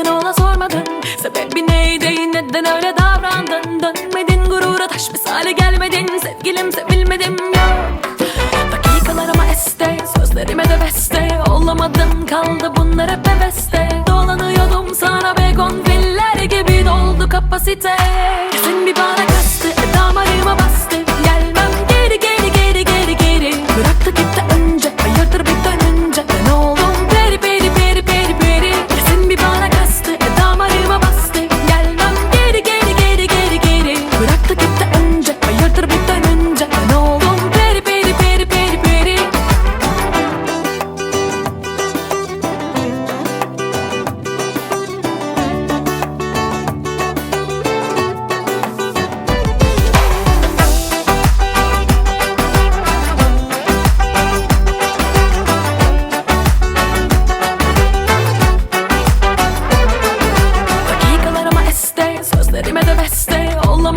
sakın ona sormadın. Sebebi neydi? Neden öyle davrandın? Dönmedin gurura taş misali gelmedin. Sevgilim sevilmedim yok Dakikalarıma este sözlerime de beste. Olamadın kaldı bunlar hep beste Dolanıyordum sana begon filler gibi doldu kapasite. Kesin bir bağ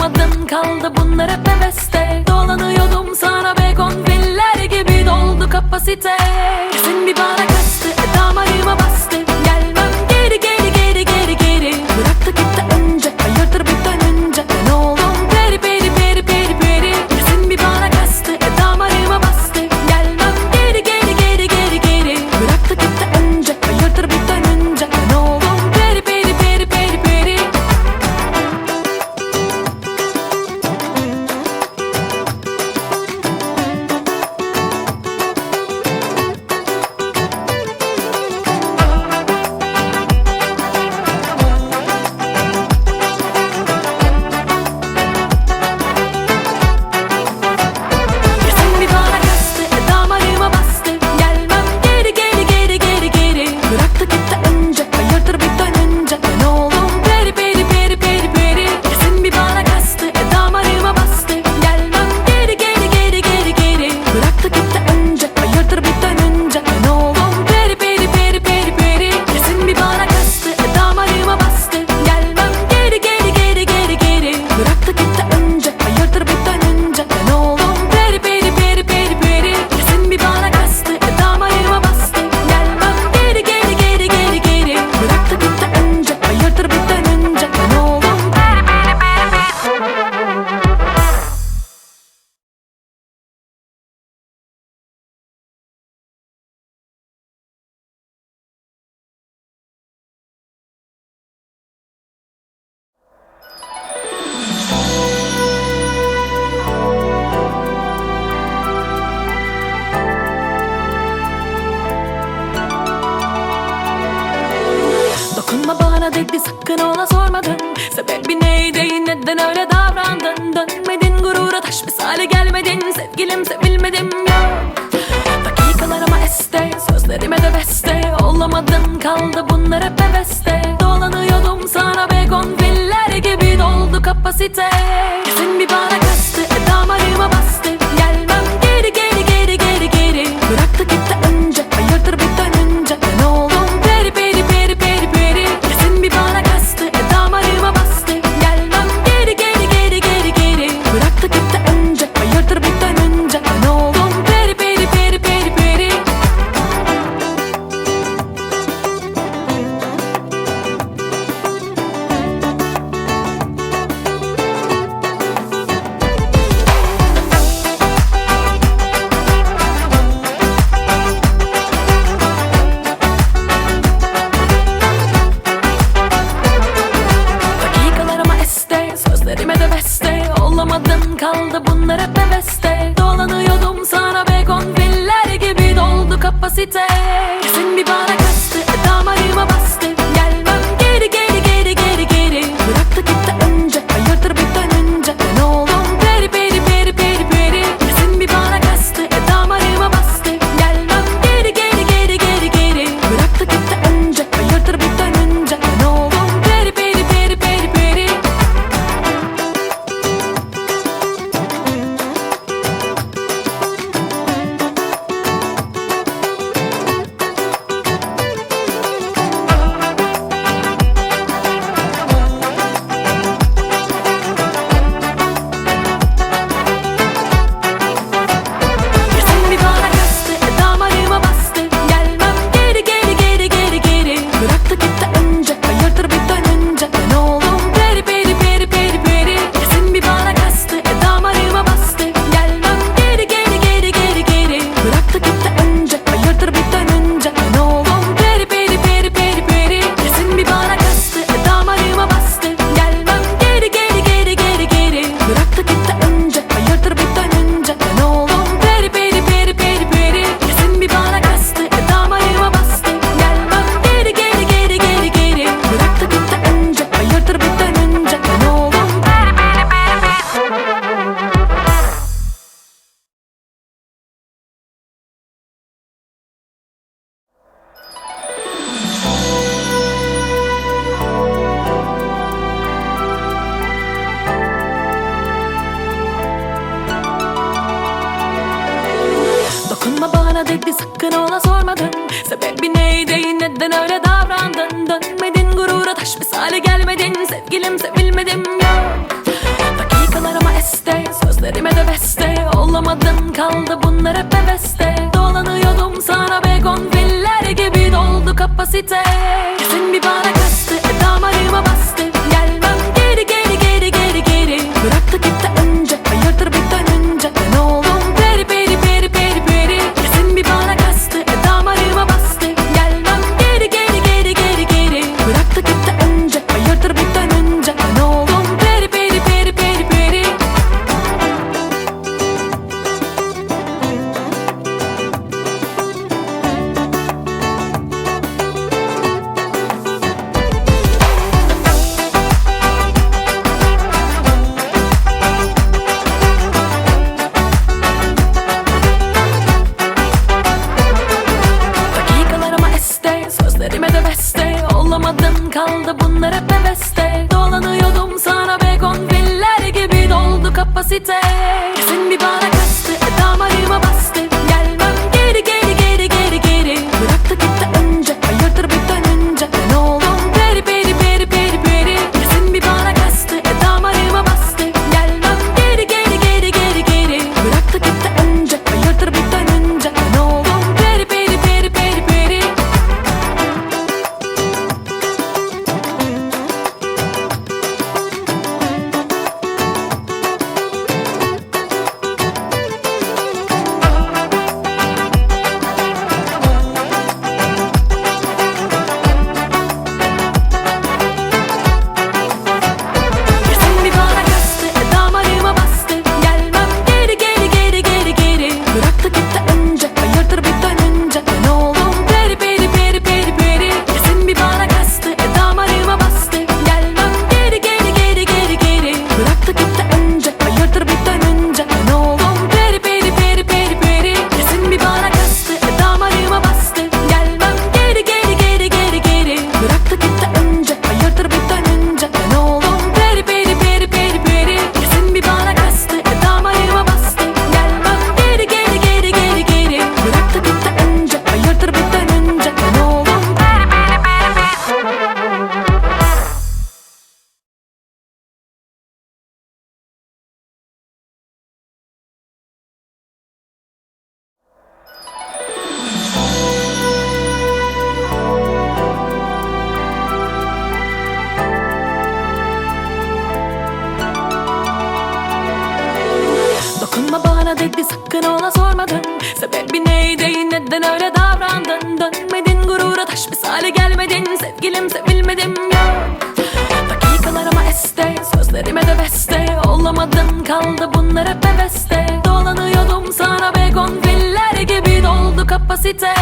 Doyamadım kaldı bunlar hep heveste. Dolanıyordum sana be konfiller gibi doldu kapasite. Kesin bir bana kastı. Sebebi neydi? Neden öyle davrandın? Dönmedin gurura taş misali gelmedin. Sevgilim sevilmedim ya. Dakikalarıma este sözlerime de beste. Olamadın kaldı bunlar hep heveste. Dolanıyordum sana begon filler gibi doldu kapasite. Kesin bir Neden öyle davrandın. Dönmedin gurura taş misali gelmedin. Sevgilim sevilmedim. Yok Dakikalarıma este sözlerime de beste. Olamadın kaldı bunlar hep heveste. Dolanıyordum sana begonviller gibi doldu kapasite. bana dedi sakın ona sormadın. Sebebi neydi neden öyle davrandın? Dönmedin gurura taş misali gelmedin. Sevgilim sevilmedim yok. Dakikalarıma este sözlerime de beste. Olamadın kaldı bunlar hep heveste. Dolanıyordum sana begon filler gibi doldu kapasite.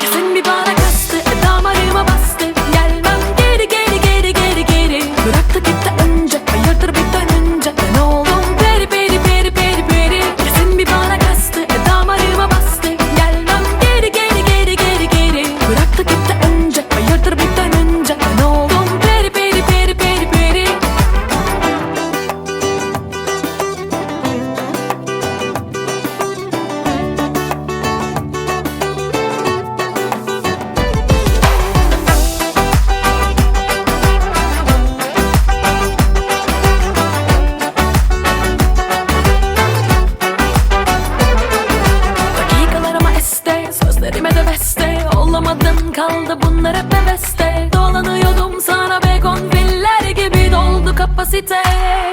Kesin bir bana kastı damarıma bastı.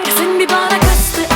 Gözün bir bana kastı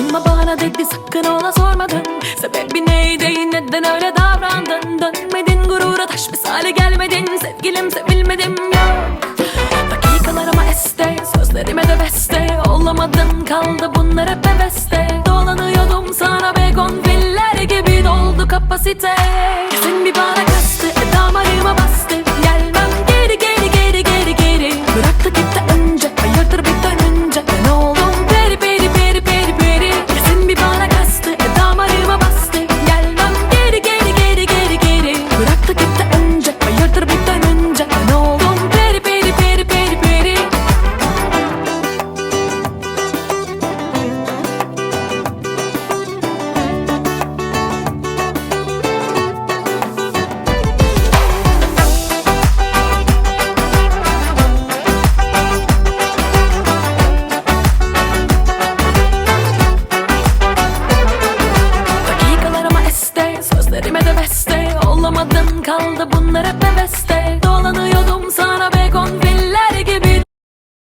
Dokunma bana dedi sakın ona sormadın Sebebi neydi? Neden öyle davrandın? Dönmedin gurura taş misali gelmedin. Sevgilim sevilmedim yok Dakikalarıma este sözlerime de beste. Olamadım kaldı bunlar hep beste Dolanıyordum sana begon filler gibi doldu kapasite. Kesin bir bana kastı damarıma bastı.